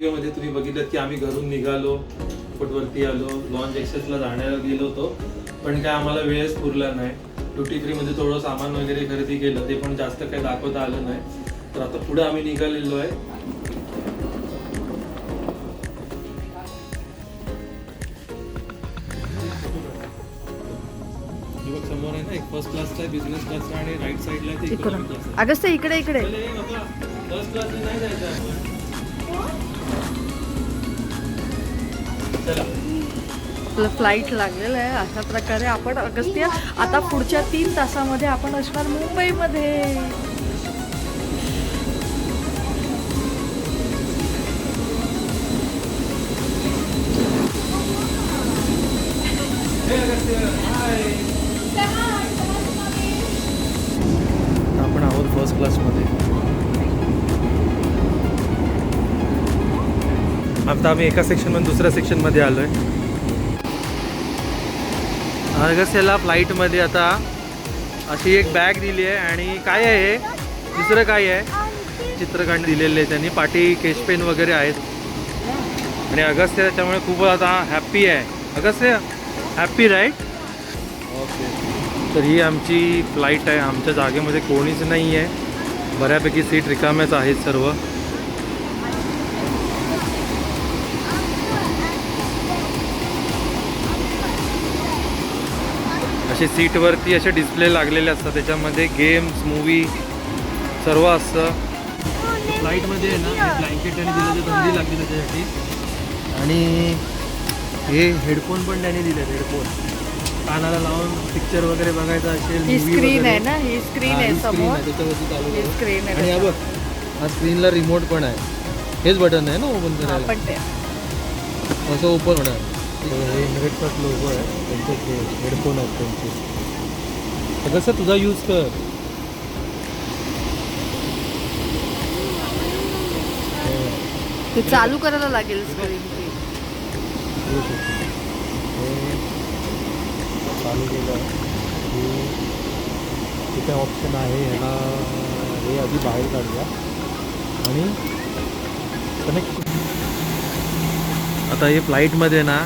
मध्ये तुम्ही बघितलं की आम्ही घरून निघालो वरती आलो लॉन्च एक्सेसला जाण्याला गेलो होतो. पण काय आम्हाला वेळच पुरला नाही. ड्युटी फ्रीमध्ये थोडं सामान वगैरे खरेदी केलं ते पण जास्त काही दाखवता आलं नाही. तर आता पुढे आम्ही निघालेलो आहे. समोर आहे ना एक फर्स्ट क्लासचा बिझनेस क्लासचा आणि राईट साईडला ते इकडून इकॉनॉमी क्लास अगस्त इकडे इकडे. फर्स्ट क्लास नाही जायचं आपण. आपलं फ्लाईट लागलेलं आहे. अशा प्रकारे आपण अगस्त्य आता पुढच्या तीन तासामध्ये आपण असणार मुंबईमध्ये. आपण आहोत फर्स्ट क्लासमध्ये आता आम्ही एका सेक्शनमधून दुसऱ्या सेक्शनमध्ये आलो आहे अगस्त्याला फ्लाईटमध्ये आता अशी एक बॅग दिली आहे आणि काय आहे हे? दुसरं काय आहे? चित्रकांड दिलेले आहे त्यांनी. पाठी केशपेन वगैरे आहेत. आणि अगस्त्य त्याच्यामुळे खूप आता हॅप्पी आहे. अगस्त्य हॅप्पी राईट ओके तर ही आमची फ्लाईट आहे. आमच्या जागेमध्ये कोणीच नाही आहे बऱ्यापैकी सीट रिकाम्याच आहेत सर्व. असे सीटवरती असे डिस्प्ले लागलेले असतात. त्याच्यामध्ये गेम्स मूवी सर्व असतं. फ्लाईटमध्ये आहे ना ब्लँकेट आणि दिलं जे थंडी लागली त्याच्यासाठी. आणि हे हेडफोन पण त्यांनी दिले हेडफोन कानाला लावून पिक्चर वगैरे बघायचा असेल ही स्क्रीन. आहे ना ही स्क्रीन आहे समोर. त्याच्यावरती. स्क्रीन आहे आणि हा बघ हा स्क्रीनला रिमोट पण आहे. हेच बटन आहे ना ओपन करायला. ते. असं ओपन होणार. हे इन्व्हेटचा लोगो आहे. त्यांचे ते हेडफोन आहेत त्यांचे. तर कसं तुझा यूज कर. ते चालू करायला लागेल हे चालू केलं. तिथे ऑप्शन आहे. ह्याला हे आधी बाहेर काढूया. आणि कनेक्ट आता हे फ्लाईटमध्ये ना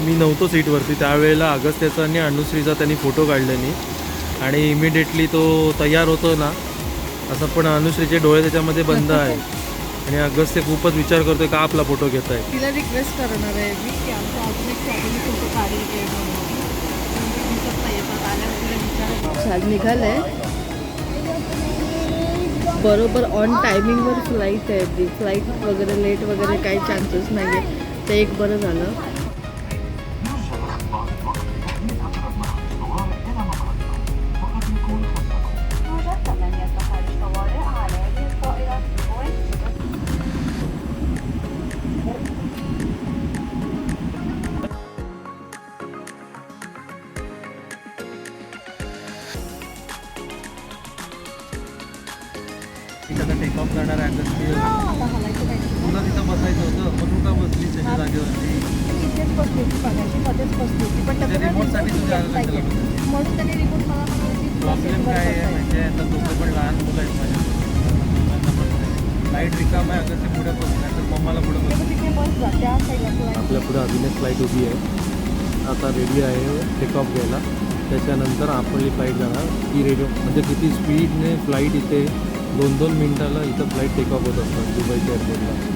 मी नव्हतो सीटवरती. त्यावेळेला अगस्त्याचा आणि अनुश्रीचा त्यांनी फोटो काढल्याने आणि इमिडिएटली तो तयार होतो ना असं पण अनुश्रीचे डोळे त्याच्यामध्ये बंद आहे आणि अगस्त्य खूपच विचार करतोय का आपला फोटो घेत आहे तिला रिक्वेस्ट करणार आहे मी की आमचा अजून एक फॅमिली फोटो काढेल निघालंय. बरोबर ऑन टायमिंगवर फ्लाईट आहे. ती फ्लाईट वगैरे लेट वगैरे काही चान्सेस नाही आहे ते एक बरं झालं. त्याने मला प्रॉब्लेम काय आहे. म्हणजे आता दोघं पण लहान मुलं आहेत माझ्या. लाइट रिकाम आहे अगस्त्य पुढे बसणार तर मम्माला पुढे ते बस मग तिथे बस जा त्या साईडला आपल्या पुढे अजून एक फ्लाईट उभी आहे. आता रेडी आहे टेक ऑफ घ्यायला. त्याच्यानंतर आपली फ्लाईट जाणार. ती रेडिओ म्हणजे किती स्पीडने फ्लाईट इथे दोन दोन मिनिटाला इथं फ्लाईट टेक ऑफ होत असतात दुबईच्या एअरपोर्टला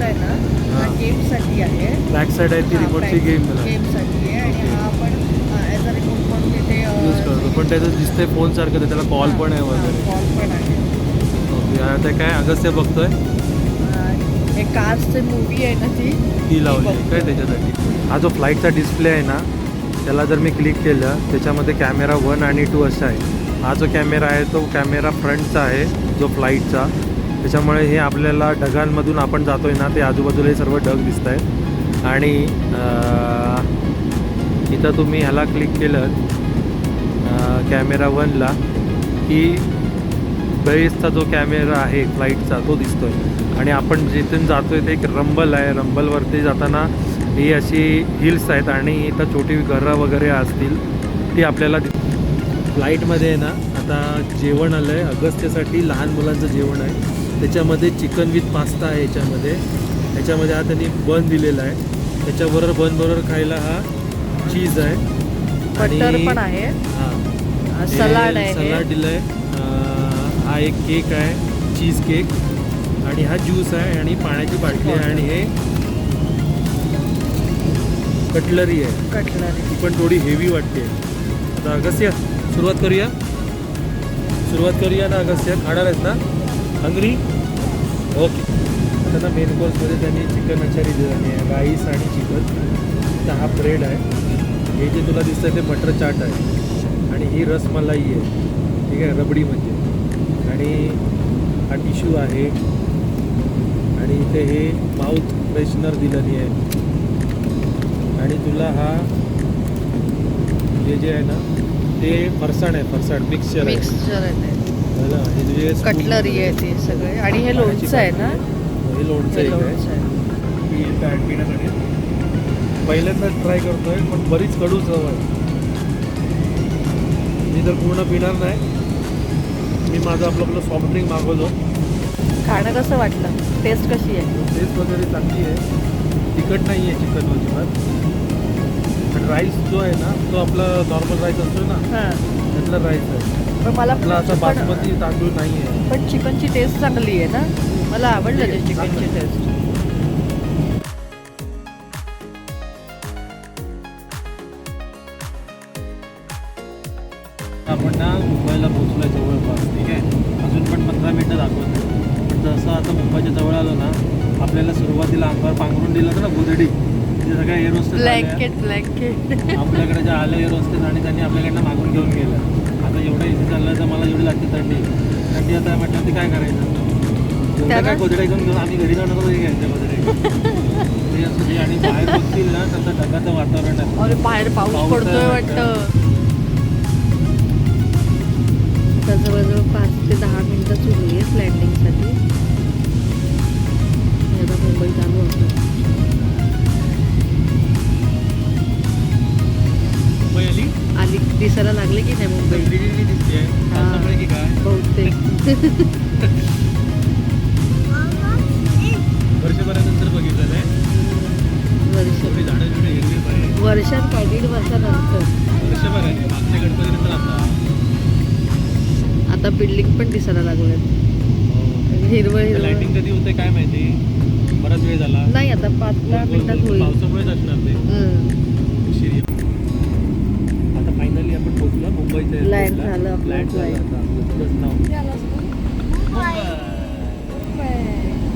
हा आहे ना हा. गेमसाठी आहे. बॅक साईड आहे ती रिमोटची गेम गेमसाठी आहे. आणि हा आपण ॲज अ रिमोट म्हणून तिथे यूज करतो पण त्याचं दिसतंय फोनसारखं तर त्याला कॉल पण आहे वगैरे. कॉल पण आहे. आता काय अगस्त्य बघतोय? हे कार्सची मूवी आहे ना ती ती लावली. बघतोय. काय त्याच्यासाठी? हा जो फ्लाईटचा डिस्प्ले आहे ना त्याला जर मी क्लिक केलं त्याच्यामध्ये कॅमेरा वन आणि टू असा आहे. हा जो कॅमेरा आहे तो कॅमेरा फ्रंटचा आहे जो फ्लाईटचा त्याच्यामुळे हे आपल्याला ढगांमधून आपण जातो आहे ना ते आजूबाजूला हे सर्व ढग दिसत आहेत आणि इथं तुम्ही ह्याला क्लिक केलं कॅमेरा वनला की बेसचा जो कॅमेरा आहे फ्लाईटचा तो दिसतो आहे आणि आपण जिथून जातो आहे ते एक रंबल आहे. रंबलवरती जाताना ही अशी हिल्स आहेत आणि इथं छोटी घरं वगैरे असतील ती आपल्याला फ्लाईटमध्ये आहे ना आता जेवण आलं आहे अगस्त्यसाठी लहान मुलांचं जेवण आहे. त्याच्यामध्ये चिकन विथ पास्ता आहे याच्यामध्ये. याच्यामध्ये हा त्यांनी बन दिलेला आहे. त्याच्याबरोबर बनबरोबर खायला हा चीज आहे. आहे. हां. सलाड आहे सलाड दिलंय. अं, हा एक केक आहे. चीज केक आणि हा ज्यूस आहे आणि पाण्याची बाटली आहे. आणि हे कटलरी आहे. कटलरी ती पण थोडी हेवी वाटते. आता अगस्त्य सुरुवात करूया. सुरुवात करूया ना अगस्त्य. खाणार आहेस ना? हंगरी ओके आता मेन कोर्समध्ये त्यांनी चिकन अचारी दिली आहे राईस आणि चिकन तर हा ब्रेड आहे. हे जे तुला दिसतं ते बटर चाट आहे. आणि ही रसमलाई आहे. ठीक आहे रबडी म्हणजे. आणि हा टिश्यू आहे. आणि इथे हे माउथ फ्रेशनर दिलेली आहे. आणि तुला हा हे जे आहे ना ते फरसाण आहे फरसाण मिक्सचर आहे. कटलरी आहे. ती सगळे. आणि हे लोणचं आहे ना? हे लोणचं आहे. लोणचं आहे. ही येतं add पिण्यासाठी. पहिल्यांदा ट्राय करतोय पण बरीच कडू चव आहे. मी तर पूर्ण पिणार नाही. मी माझं आपलं आपलं सॉफ्ट ड्रिंक मागवलो खाणं कसं वाटलं? टेस्ट कशी आहे? टेस्ट वगैरे चांगली आहे. तिखट नाही आहे चिकन अजिबात. आणि राईस जो आहे ना तो आपला नॉर्मल राईस असतो ना त्यातला राईस आहे. पण मला आपला पण बासमती तांदूळ नाही आहे पण चिकनची टेस्ट चांगली आहे ना? मला आवडलं ते चिकनची टेस्ट आपण ना मुंबईला पोहोचलो आहे जवळपास ठीक आहे? अजून पण पंधरा मिनटं दाखवत आहे. पण जसं आता मुंबईच्या जवळ आलो ना आपल्याला सुरुवातीला अंगावर पांघरून दिलं होतं ना गोदडी. सगळ्या एअर होस्टेस ब्लँकेट ब्लँकेट आपल्याकडे जे आलं एअर होस्टेस आणि त्यांनी आपल्याकडनं मागून घेऊन गेलं. आता एवढं इथे चाललं तर मला एवढी लागते थंडी. थंडी आता म्हटलं ते काय करायचं? एवढं त्यांना- काय गोदड्या घेऊन घेऊन आम्ही घरी नको तरी घ्यायचं गोदडे. ते असू दे आणि बाहेर बघतील ना तसं ढगाचं वातावरण आहे. अरे बाहेर पाऊस पडतोय वाटतं. जवळजवळ पाच ते दहा मिनिटं सुरू आहे लँडिंगसाठी दिसायला लागले की नाही मुंबई? हा. बहुतेक. वर्षभरानंतर बघितलं आहे. वर्ष. वर्षात काय? दीड वर्षानंतर. वर्षभर आहे मागच्या गणपतीनंतर आता. आता बिल्डिंग पण दिसायला लागल्यात हिरवं हिरवं. लाइटिंग कधी होते काय माहिती? बराच वेळ झाला. नाही आता पाच दहा मिनिटात होईल. पावसामुळेच असणार ते. आपण पोहोचलो मुंबईच्या Land झालं आपलं लँड झालं flight. आता आपलं तुझंच नाव. मुंबई.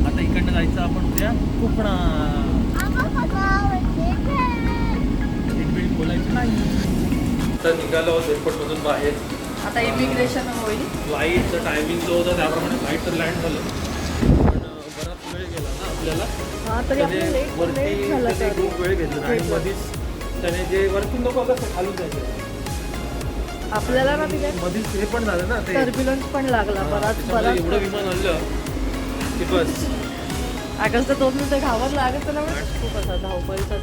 आता इकडनं जायचं आपण उद्या कोकणा. एक वेळी बोलायचं नाही. तर निघालो एअरपोर्टमधून बाहेर. आता इमिग्रेशन होईल फ्लाईटचं टायमिंग जो होता त्याप्रमाणे फ्लाईट तर लँड झालं. पण बराच वेळ गेला ना आपल्याला. हा वरती खूप वेळ घेतला. आणि मधीच त्याने जे वरतून नको कसं खालून जायचं. आपल्याला ना तिथे मधीच हे पण झालं ना ते. टर्ब्युलन्स पण लागला बराच बराच एवढं विमान आणलं की बस. अगस्त दोन मिनिटं घावर लागत ना खूप असा धावपळीचा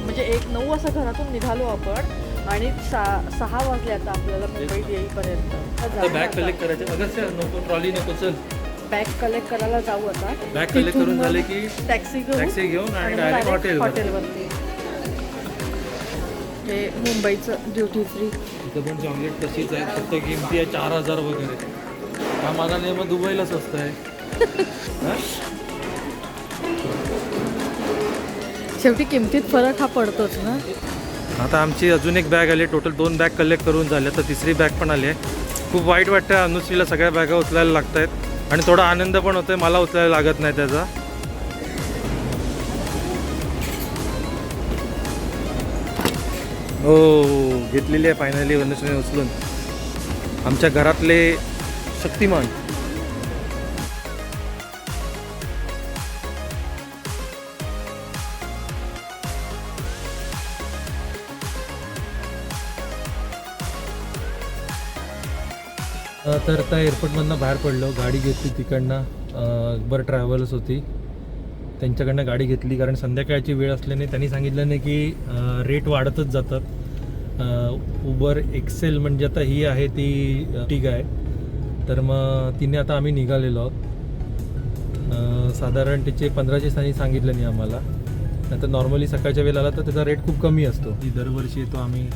म्हणजे एक नऊ वाजता घरातून निघालो आपण आणि सहा वाजले आता आपल्याला मुंबईत येईपर्यंत. तर बॅग कलेक्ट करायचे. अगं नको ट्रॉली नको चल. बॅग कलेक्ट करायला जाऊ आता. बॅग कलेक्ट करून झाले की टॅक्सी घेऊ टॅक्सी घेऊन आणि डायरेक्ट हॉटेलवर हॉटेलवरती हे मुंबईचं ड्युटी फ्री इथं पण चॉकलेट तशीच आहे फक्त किमती आहे चार हजार वगैरे. हा मानाने मग दुबईला स्वस्त आहे? शेवटी किमतीत फरक हा पडतोच ना. आता आमची अजून एक बॅग आली टोटल दोन बॅग कलेक्ट करून झाल्या तर तिसरी बॅग पण आली आहे. खूप वाईट वाटतं अनुश्रीला सगळ्या बॅगा उचलायला लागत आहेत आणि थोडा आनंद पण होतोय मला उचलायला लागत नाही त्याचा. हो घेतलेली आहे फायनली वनश्री उचलून. आमच्या घरातले शक्तिमान. तर त्या एअरपोर्टमधनं बाहेर पडलो. गाडी घेतली तिकडनं. बरं ट्रॅव्हल्स होती. त्यांच्याकडनं गाडी घेतली कारण संध्याकाळची वेळ असल्याने त्यांनी सांगितलं नाही की रेट वाढतच जातात. उबर एक्सेल म्हणजे आता ही आहे ती ठीक आहे. तर मग तिने आता आम्ही निघालेलो आहोत. साधारण तिचे पंधराशे स्थानी सांगितलं नाही आम्हाला. नंतर नॉर्मली सकाळच्या वेळेला आला तर त्याचा रेट खूप कमी असतो. ती दरवर्षी येतो आम्ही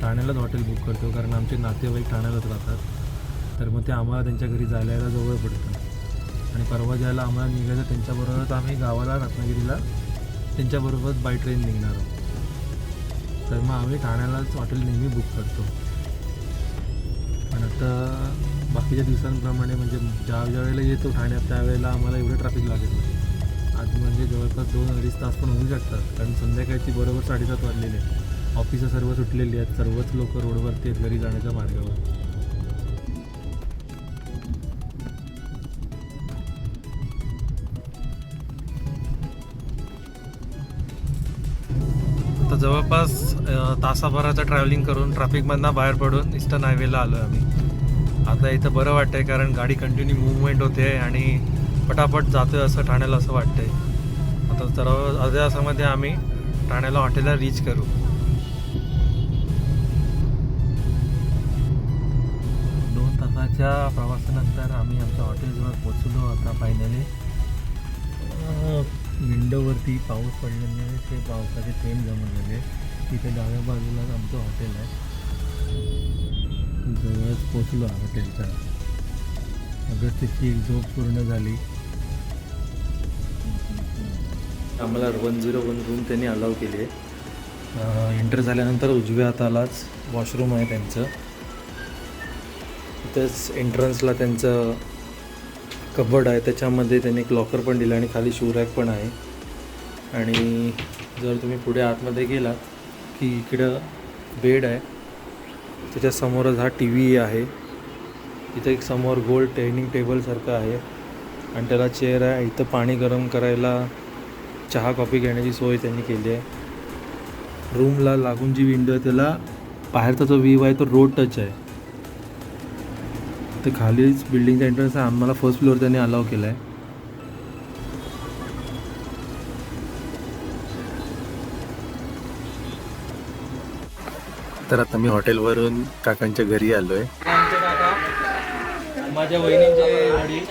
ठाण्यालाच हॉटेल बुक करतो कारण आमचे नातेवाईक ठाण्यालाच राहतात. तर मग ते आम्हाला त्यांच्या घरी जायला जवळ पडतं. आणि परवा ज्याला आम्हाला निघायचं त्यांच्याबरोबरच आम्ही गावाला रत्नागिरीला त्यांच्याबरोबरच बाय ट्रेन निघणार आहोत. तर मग आम्ही ठाण्यालाच हॉटेल नेहमी बुक करतो. पण आता बाकीच्या दिवसांप्रमाणे म्हणजे ज्या ज्या वेळेला येतो ठाण्यात त्यावेळेला आम्हाला एवढं ट्रॅफिक लागत नाही. आज म्हणजे जवळपास दोन अडीच तास पण होऊ शकतात. कारण संध्याकाळची बरोबर साडेसात वाजलेले आहेत ऑफिसं सर्व सुटलेली आहेत. सर्वच लोक रोडवरती आहेत घरी जाण्याच्या मार्गावर. आता जवळपास तासाभराचं ट्रॅव्हलिंग करून ट्रॅफिकमधनं बाहेर पडून इस्टर्न हायवेला आलो आम्ही. आता इथं बरं वाटतंय कारण गाडी कंटिन्यू मुवमेंट होते आणि पटापट जातोय असं ठाण्याला असं वाटतंय. आता तर अर्ध्या तासामध्ये आम्ही ठाण्याला हॉटेलला रीच करू. दोन तासाच्या प्रवासानंतर आम्ही आमच्या हॉटेलजवळ पोचलो आता फायनली विंडोवरती पाऊस पडल्यामुळे ते पावसाचे थेंब जमा झाले. तिथे डाव्या बाजूलाच आमचं हॉटेल आहे. जवळच पोचलो हॉटेलच्या. अगस्तीची एक झोप पूर्ण झाली. आम्हाला वन झिरो वन रूम त्यांनी अलाव केली आहे. एंटर झाल्यानंतर उजव्या हातालाच वॉशरूम आहे त्यांचं. तिथेच एंट्रन्सला त्यांचं कबड आहे. त्याच्यामध्ये त्यांनी एक लॉकर पण दिलं आणि खाली शू रॅक पण आहे. आणि जर तुम्ही पुढे आतमध्ये गेलात की इकडं बेड आहे त्याच्यासमोरच हा टी व्ही आहे. इथं एक समोर गोल डायनिंग टेबलसारखं आहे आणि त्याला चेअर आहे. इथं पाणी गरम करायला चहा कॉफी घेण्याची सोय त्यांनी केली आहे. रूमला लागून जी विंडो आहे त्याला बाहेरचा जो व्ह्यू आहे तो रोड टच आहे. तर खालीच बिल्डिंगचा एंट्रन्स आहे. आम्हाला फर्स्ट फ्लोअर त्यांनी अलाव केला आहे तर आता मी हॉटेलवरून काकांच्या घरी आलो आहे माझ्या वहिनीचे वडील.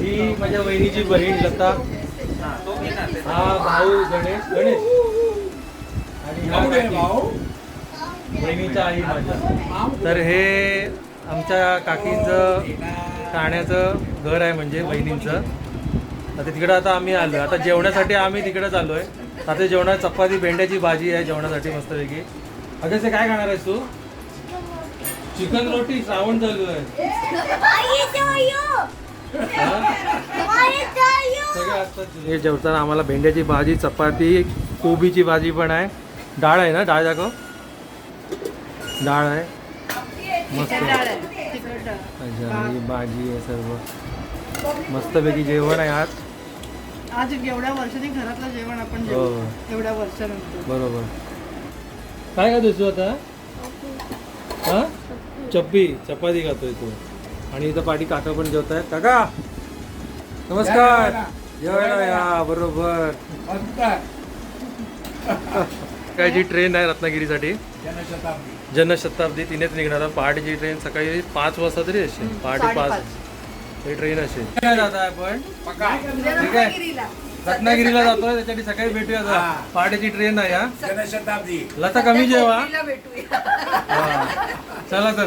ही माझ्या वहिनीची बहीण लता. हा भाऊ गणेश गणेश. आणि काकी. बहिणीच्या आई माझ्या. तर हे आमच्या काकींचं ठाण्याचं घर आहे म्हणजे बहिणींचं आता तिकडं आता आम्ही आलो आता जेवणासाठी आम्ही तिकडं चाललो आहे आता जेवणात चपाती भेंड्याची भाजी आहे जेवणासाठी मस्तपैकी. अगं ते काय खाणार आहेस तू? चिकन रोटी श्रावण चालू आहे. सगळे असतात हे जेवताना आम्हाला भेंड्याची भाजी चपाती कोबीची भाजी पण आहे. डाळ आहे ना? डाळ दाखव. डाळ आहे. मस्त. अच्छा ही भाजी आहे सर्व. मस्तपैकी जेवण आहे आज. आज एवढ्या वर्षांनी घरातलं जेवण आपण हो. एवढ्या वर्षानंतर. बरोबर. काय खातोय तू आता? हा? चप्पी चपाती खातोय तू. आणि इथं पाठी काका पण जेवत आहेत काका! नमस्कार. जेवायला. या बरोबर. काय जी ट्रेन आहे रत्नागिरीसाठी? जनशताब्दी. तिनेच निघणार. आहे. पहाटेची ट्रेन सकाळी पाच वाजता तरी असेल पहाटे पाच. ही ट्रेन असेल. जाता आपण? ठीक आहे. रत्नागिरीला. जातोय त्याच्यासाठी सकाळी भेटूया आता. पहाटेची ट्रेन आहे हा. जनशताब्दी लता कमी जेवा. भेटूया. हा. चला तर.